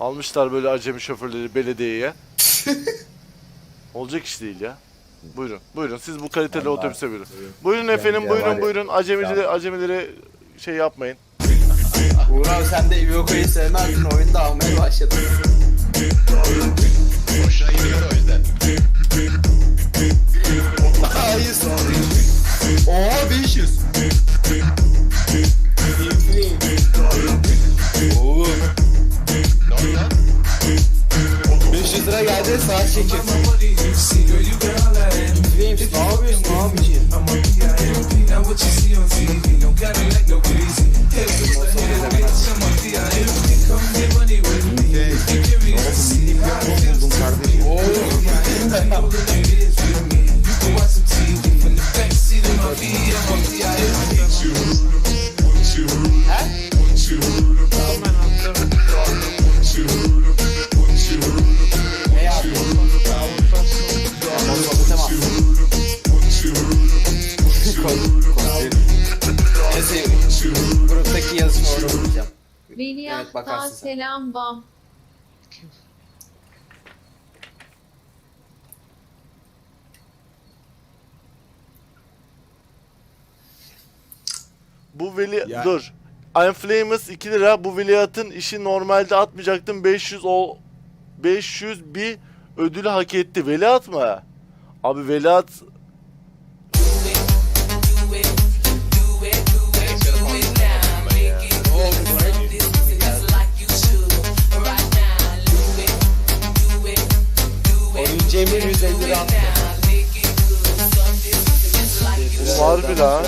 Almışlar böyle acemi şoförleri belediyeye. Olacak iş değil ya. Buyurun, buyurun. Siz bu kaliteli Allah. otobüse buyurun. Buyurun efendim, buyurun, ya. buyurun. Acemileri, acemileri şey yapmayın. Uğur abi sen de Ivoko'yu sevmezdin oyunda almaya başladın. Hoşuna gidiyor o yüzden. Hayır Oha 500. Neymiş ne yapıyorsun? Ne yapıyorsun? buldum Neyse gruptaki yazışmaları okuyacağım. Evet, Veliaht'a bakarsın sen. selam bam. Bu veli... Ya- Dur. I'm famous 2 lira. Bu veliahtın işi normalde atmayacaktım. 500 o 500 bir ödülü hak etti. Veliaht mı? Abi veliaht Cemil 150 lira attı. harbi lan.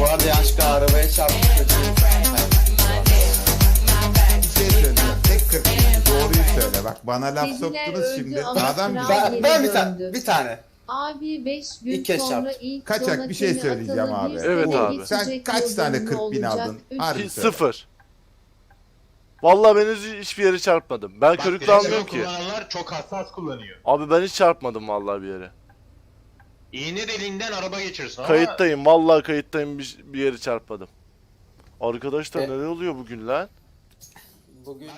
Bu arada yanlışlıkla arabaya çarpmış. Bir şey söyleyeceğim. Tek 40 bin. Doğruyu söyle. Bak bana laf Kediler soktunuz öldü şimdi. ama Adam kral güzel. Ben, ben bir tane, bir tane. Abi 5 gün İlk kez sonra çarptı. ilk Kaçak bir şey söyleyeceğim abi. Evet abi. Sen kaç tane yıldızın 40 bin olacak. aldın? Harbi söyle. sıfır. Vallahi ben hiç- hiçbir yere çarpmadım. Ben Bak körüklü direksiyon almıyorum ki. kullananlar çok hassas kullanıyor. Abi ben hiç çarpmadım vallahi bir yere. İğne deliğinden araba geçirirsin ama... Kayıttayım. Vallahi kayıttayım bir, bir yere çarpmadım. Arkadaşlar E- neler oluyor bugün lan? Bugün